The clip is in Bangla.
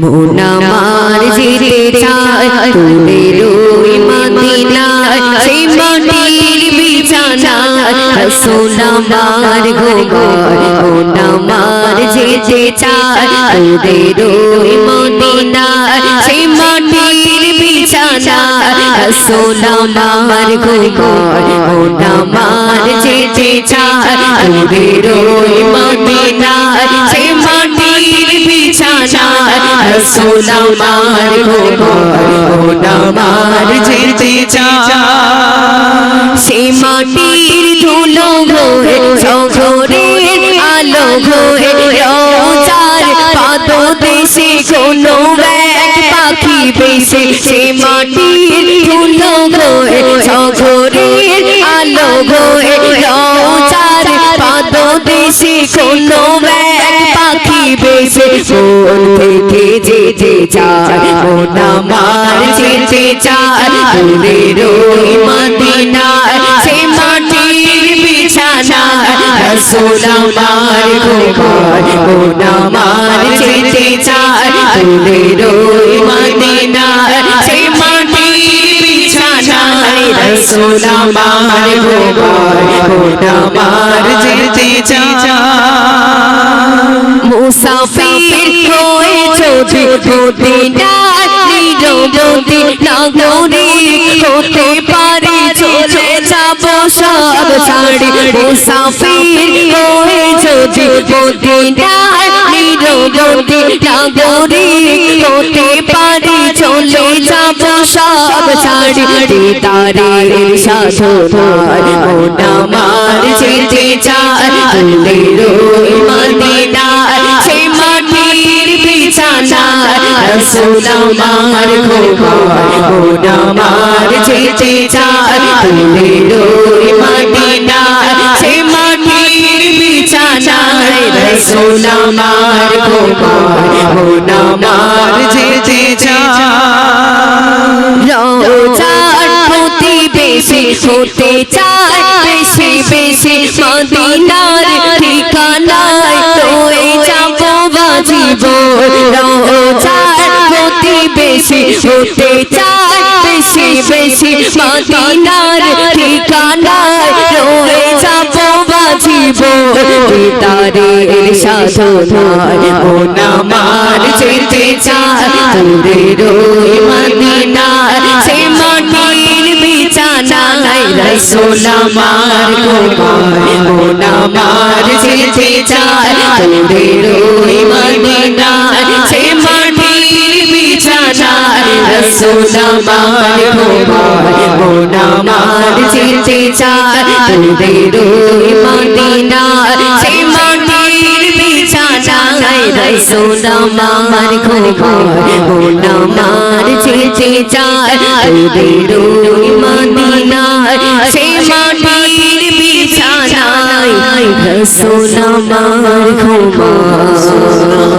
মন আমার যেতে চায় তোদের ওই মদিনায়, সেই মাটির বিছানা রসুল আমার গোবর। মন আমার যেতে চায় তোদের ওই মদিনায়, সেই মাটির বিছানা রসুল আমার গোবর। মন আমার যেতে চায় তোদের ওই মদিনায়। রসুল আমার মাটির ধুলো ঘোরে আলো ঘোরে রোজার দেশে কোনো পাখি সে মাটির আলো দেশে কোনো বেশে মন থেকে যেতে চায় মন আমার যেতে চায় দূরের ওই মদিনায়, সে মাটির বিছানা, রসুল আমার গোবর মন আমার যেতে চায় দূরের ওই মদিনায়, সে মাটির বিছানায় রসুল আমার গোবর মন আমার যেতে চায় হতে পারে, চলে যাব সব ছাড়ি। মুসাফির হয়ে যদি মদিনার নিরবধি নগরী হতে পারে, চলে যাব সব ছাড়ি। দিদারের সাধনায় মন আমার যেতে চায়। রসুল আমার খোবার মন আমার যেতে চায় দূরের ওই মদিনায় সে মাটির বিছানায় রসুল আমার খোবার মন আমার যেতে চায় রোজার প্রতিবেশী হতে বেশি বেশি মদিনার ঠিকানায় রয়ে প্রতিবেশী হতে চায়, বেশি বেশি মদিনার ঠিকানায় রয়ে যাব বাজিব তারের সাধনায়। মন আমার যেতে চায়, দূরের ওই মদিনায় সে মাটির বিছানায় রসুল আমার গোবর মন আমার যেতে চায়, দূরের ওই মদিনায় সে রসুল আমার গোবর মন আমার যেতে চায় ওই মদিনায় সে মাটির বিছানায় রসুল আমার গোবর মন আমার যেতে চায় ওই মদিনায় সে মাটির বিছানায় রসুল আমার গোবর